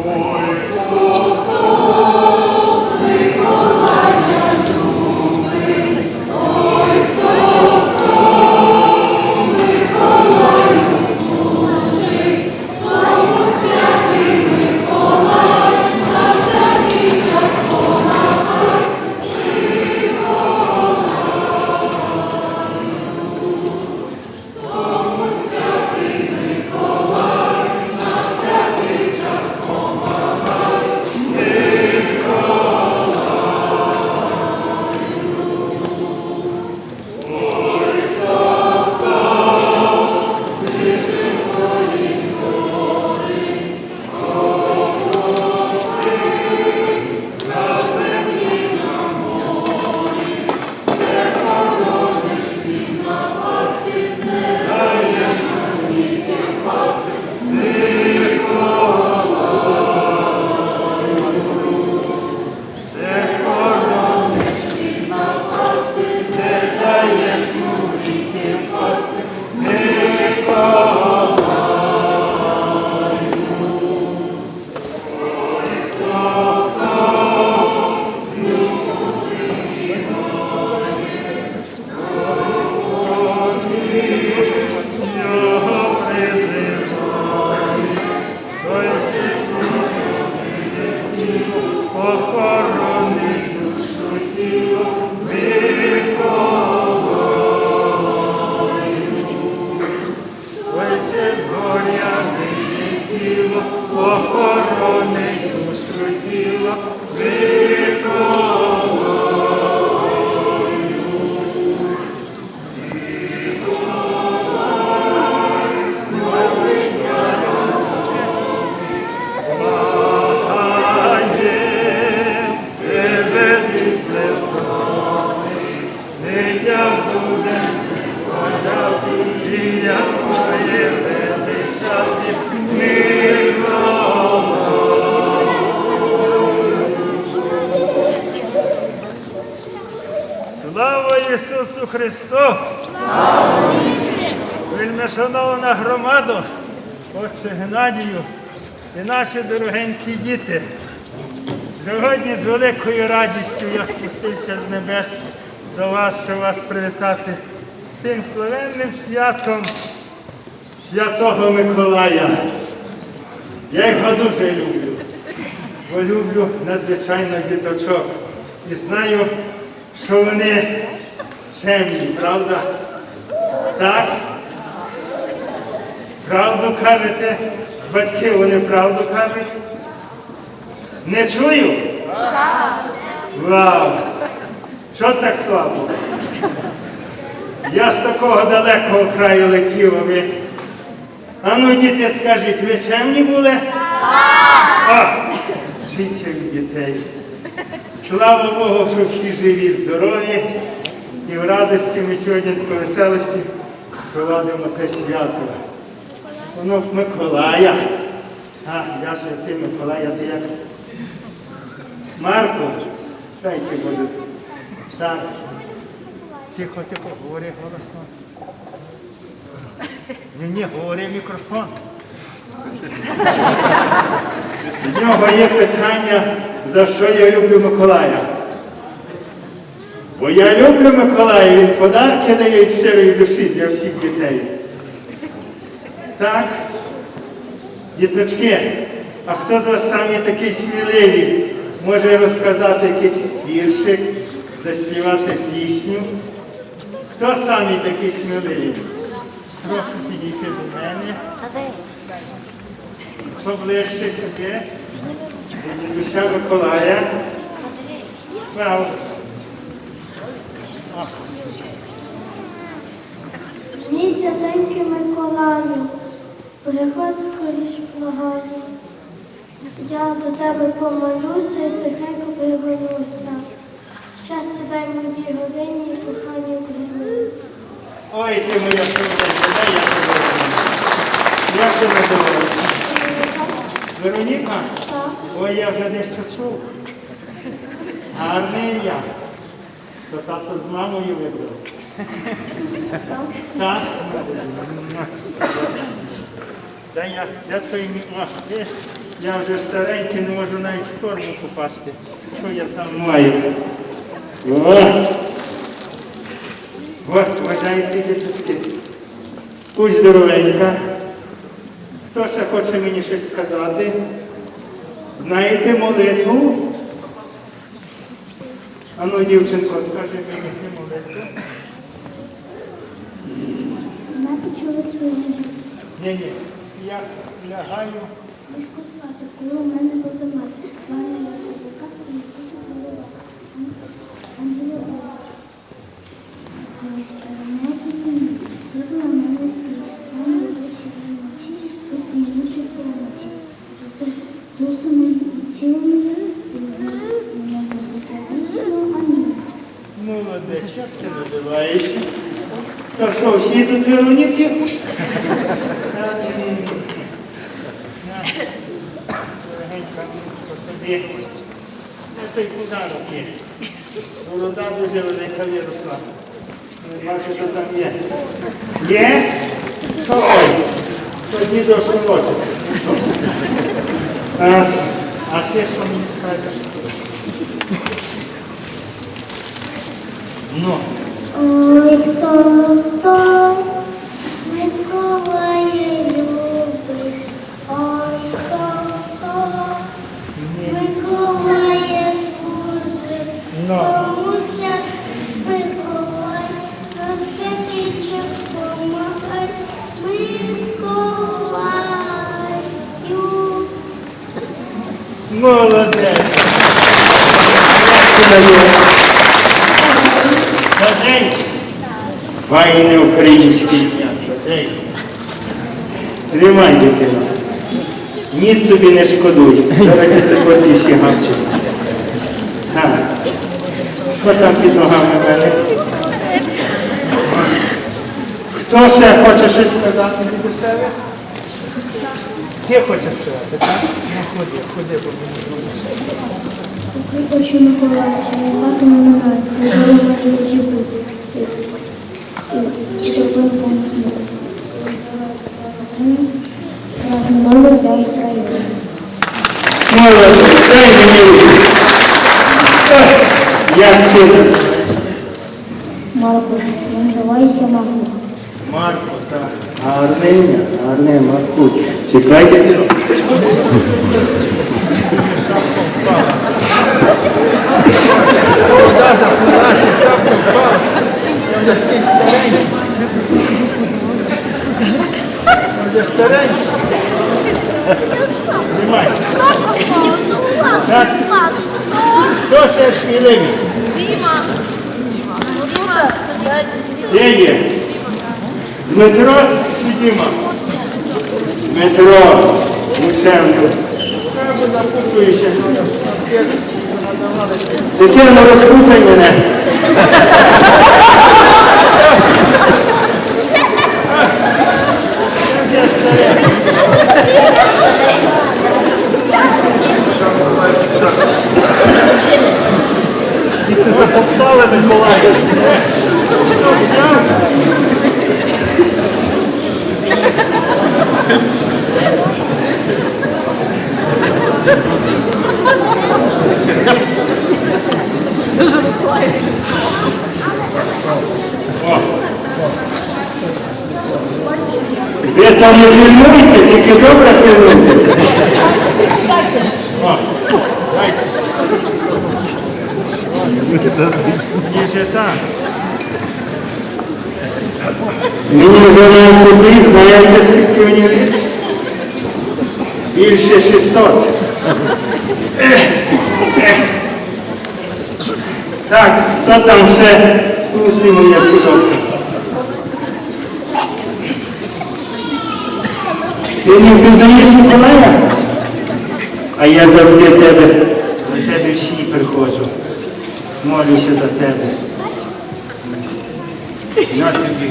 Його шановна громада, отче Геннадію і наші дорогенькі діти. Сьогодні з великою радістю я спустився з небес до вас, щоб вас привітати з цим славетним святом Святого Миколая. Я його дуже люблю, бо люблю надзвичайно діточок. І знаю, що вони чемні, правда? Так? Правду кажете? Батьки, вони правду кажуть? Не чую? Вау! Що так слабо? Я з такого далекого краю летів, а ви. А ну, діти, скажіть, ви чемні були? А, від дітей. Слава Богу, що всі живі, здорові. І в радості ми сьогодні тако веселості проводимо те свято. Воно Миколая. А, я святий Миколай, а ти як? Марко, дайте Боже. Так. Тихо, тихо, говори голосно. Ні, ні, говори мікрофон. В нього є питання, за що я люблю Миколая. Бо я люблю Миколая, він подарки дає від щирої душі для всіх дітей. Так? Діточки, а хто з вас самі такий сміливий? Може розказати якийсь віршик, заспівати пісню? Хто самі такий сміливий? Прошу підійти до мене. Поближче сюди. Душа Миколая. Право. Мій святенький Миколаю, приходь скоріш благаю. Я до тебе помолюся і тихенько пригонюся. Щастя дай моїй родині і коханій Україні. Ой, ти моя дай я тебе. Я тебе довольна. Вероніка? Так, Ой, я вже десь чув. Гарний я. То тато з мамою вибрав. так. Дай я, я мі... О, ти. Я вже старенький, не можу навіть в форму попасти. Що я там маю? О! От, вважайте, діточки. Будь здоровенька. Хто ще хоче мені щось сказати? Знаєте молитву? Ану, дівчинко, скажи мені молитву. Вона почала свою життя. Ні, ні. Я лягаю. Близько спати, коли у мене позамати. Пане Яковика, Ісуса Голова. Андрія Божа. Сила мене вночі, тут. Дуса мені, тіло моє, мене досить вічно, амінь. Молодець, як ти називаєшся? То що, всі тут Вероніки? Та, м, на, дорогенька, по тобі. Той подарок є? Молода дуже велика виросла. Не бачу, що там є. Є? Ой, тоді до сорочок. А, а ти що мені скажеш? Ну, Ой, хто, хто Миколая Файне українське дня. Тримай, дитина. Ніс собі не шкодуй. Зараз ти заходиш ще. Так. Що там під ногами мене? Хто ще хоче щось сказати від себе? Ти хочеш сказати, так? Ну ходи, ходи, бо мені дуже. Хочу Миколая, хату не нагадую, Називаєш? Марко, називається Марко. Марко, так. Гарне ім'я, гарне Марку. Чекайте. дитину. Вода заплила, що. Я такий старенький. Я старенький. Знімай. Так. Хто ще шкіливий? Діма! Дима. Дима? Де є? Дмитро чи Діма? Дмитро, учебник. Дитину розкупай мене. Я вже старий. Ти затоптали Миколая. Ви там не фільмуйте, тільки добре фільмуйте. О, дайте. Ніже так. Мені вже на сюрприз, знаєте, скільки мені літ? Більше 600. Ех, ех. Так, хто там ще? Пусти моє сідок. Ти не впізнаєш Миколая? А я завжди тебе, до тебе всі приходжу. Молюся за тебе. На тобі,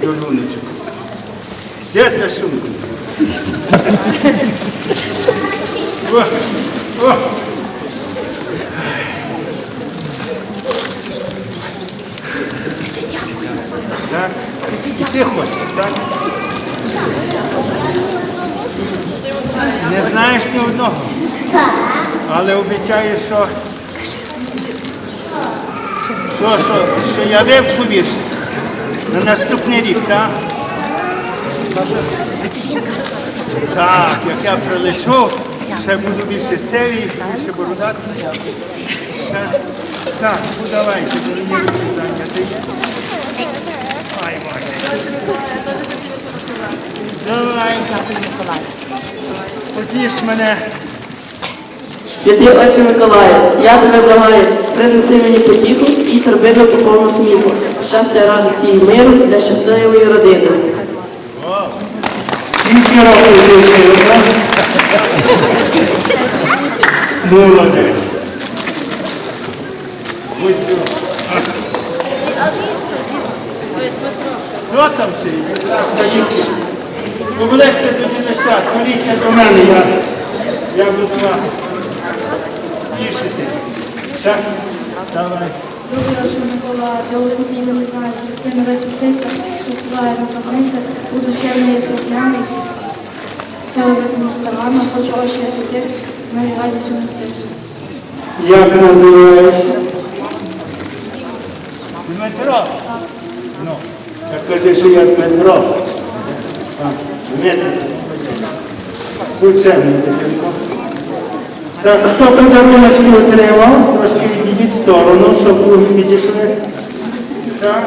долуночок. Де та сумка? О, о. Так? Ти хочеш, так? Не знаєш ні одного. Але обіцяєш, що. Що, що, що я вивчу вірш. На наступний рік, так? Так, як я прилечу, ще буду більше сивий, більше бородатий. Так, ну давайте, мені руки зайняті. Ай. Давай. Потіш мене. Святий Отче Миколаю, я тебе благаю, принеси мені потіху і торбину по повну сміху, щастя, радості і миру для щасливої родини. Скільки років? Молодець. Хто там ще є? Дівчатка, тоді на свят, політься до мене, я, я буду вас тішити. Давай. Доброго що Микола, не знає, що ти не розпустився, відсилає на таблиця, буду слухняний. Все вибитому старано, хочу очі таки, мені радістю нести. Як називаєшся? Дмитро. Ну, так кажи, що я Дмитро. Дмитро. Учений дитинко. Так, хто подаруночки отримав, трошки відійдіть в сторону, щоб ви підійшли. Так.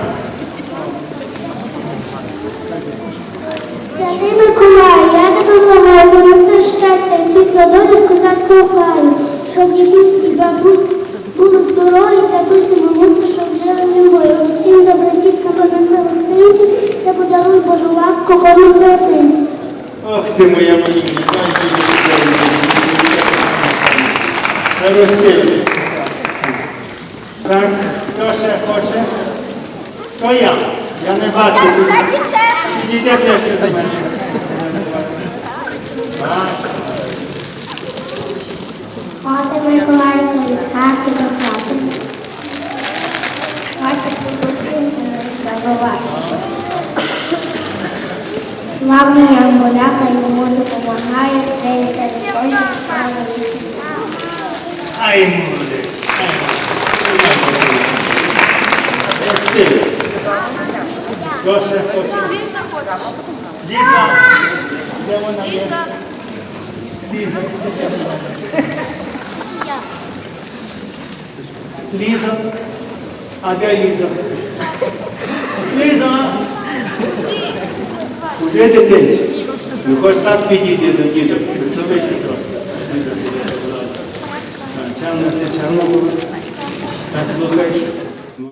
Святий Миколай, я тебе благаю, принеси щастя і світло долі з козацького краю, щоб дідусь і бабусь були здорові, татусь і мамуся, щоб жили любові. Усім добротівка принеси гостинці та подаруй Божу ласку кожній сиротинці. Ох ти моя маленька, здоров'я. Так, хто ще хоче? То я. Я не бачу. Підійде ближче до мене. Хати Миколаївна від хати до хати. Хати гостинці не забувати. Славний Янголяка йому допомагає, де і те відходить, саме Ай, молодець. Ще хоче? Ліза. Де вона? Ліза. Ліза. Ліза. А де Ліза? Ліза. Куди дитинці? Ну хоч так підійди до діда, притулися трошки. Thank you.